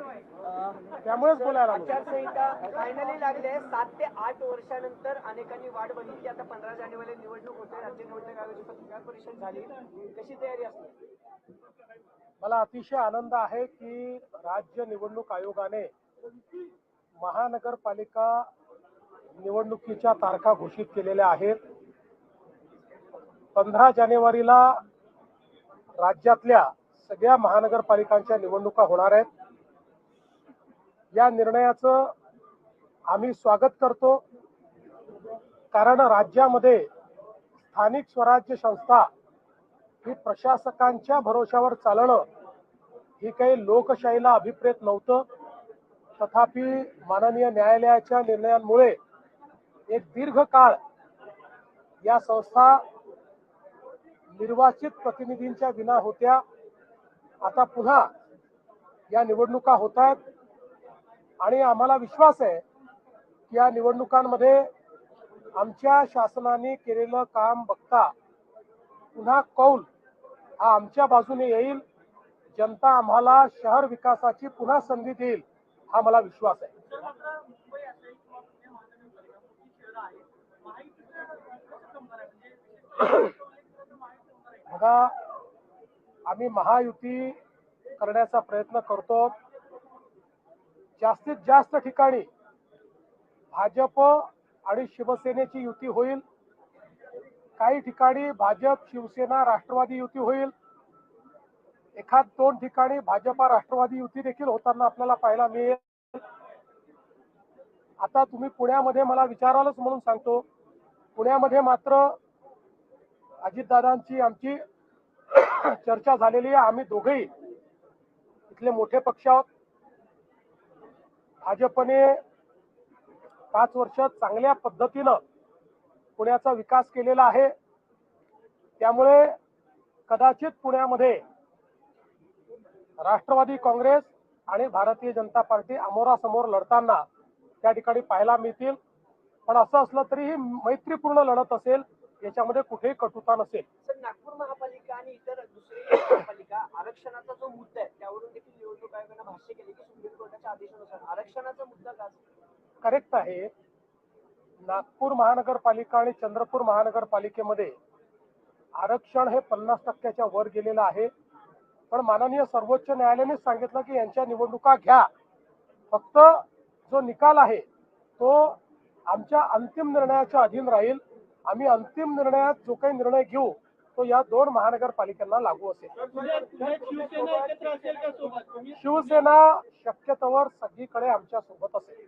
त्यामुळेच बोलायला. आचारसंहिता फायनली लागली सात ते आठ वर्षानंतर अनेकांनी वाट बघितली. आता पंधरा जानेवारी निवडणूक होते राज्य निवडणूक आयोगाची पत्रकार परिषद झाली. कशी तयारी असते? मला अतिशय आनंद आहे की राज्य निवडणूक आयोगाने महानगरपालिका निवडणुकीच्या तारखा घोषित केलेल्या आहेत. पंधरा जानेवारीला राज्यातल्या सगळ्या महानगरपालिकांच्या निवडणुका होणार आहेत. या निर्णयाचं आम्ही स्वागत करतो. कारण राज्यामध्ये स्थानिक स्वराज्य संस्था ही प्रशासकांच्या भरोशावर चालणं ही काही लोकशाहीला अभिप्रेत नव्हतं. तथापि माननीय न्यायालयाच्या निर्णयांमुळे एक दीर्घ काळ या संस्था निर्वाचित प्रतिनिधींच्या विना होत्या. आता पुन्हा या निवडणुका होत आहेत. आणि आम्हाला विश्वास आहे की या निवडणुकांमध्ये आमच्या शासनाने केलेलं काम बघता पुन्हा कौल हा आमच्या बाजूने येईल. जनता आम्हाला शहर विकासाची पुन्हा संधी देईल हा मला विश्वास आहे. बघा आम्ही महायुती करण्याचा प्रयत्न करतो. जास्तीत जास्त ठिकाणी भाजप आणि शिवसेनेची युती होईल. काही ठिकाणी भाजप शिवसेना राष्ट्रवादी युती होईल. एखाद दोन ठिकाणी भाजपा राष्ट्रवादी युती देखील होताना आपल्याला पाहायला मिळेल. आता तुम्ही पुण्यामध्ये मला विचारालच म्हणून सांगतो. पुण्यामध्ये मात्र अजितदादांची आमची चर्चा झालेली आहे. आम्ही दोघेही इथले मोठे पक्ष आहोत. भाजपने पाच वर्ष चांगल्या पद्धतीनं पुण्याचा विकास केलेला आहे. त्यामुळे कदाचित पुण्यामध्ये राष्ट्रवादी काँग्रेस आणि भारतीय जनता पार्टी अमोरासमोर लढताना त्या ठिकाणी पाहायला मिळतील. पण असं असलं तरीही मैत्रीपूर्ण लढत असेल याच्यामध्ये कुठेही कटुता नसेल. नागपूर महापालिका आणि इतर दुसरी महापालिका आरक्षणाचा जो मुद्दा आहे त्यावरून देखील निवडणूक आयोगानं भाष्य केले आदेशानुसार आरक्षणाचा मुद्दा का करेक्ट आहे. नागपूर महानगरपालिका आणि चंद्रपूर महानगरपालिकेमध्ये आरक्षण हे पन्नास टक्क्याच्या वर गेलेलं आहे. पण माननीय सर्वोच्च न्यायालयाने सांगितलं की यांच्या निवडणुका घ्या. फक्त जो निकाल आहे तो आमच्या अंतिम निर्णयाच्या अधीन राहील. आम्ही अंतिम निर्णयात जो काही निर्णय घेऊ तो या दोन महानगरपालिकांना लागू असेल. शिवसेना शक्यतोवर सगळीकडे आमच्यासोबत असेल.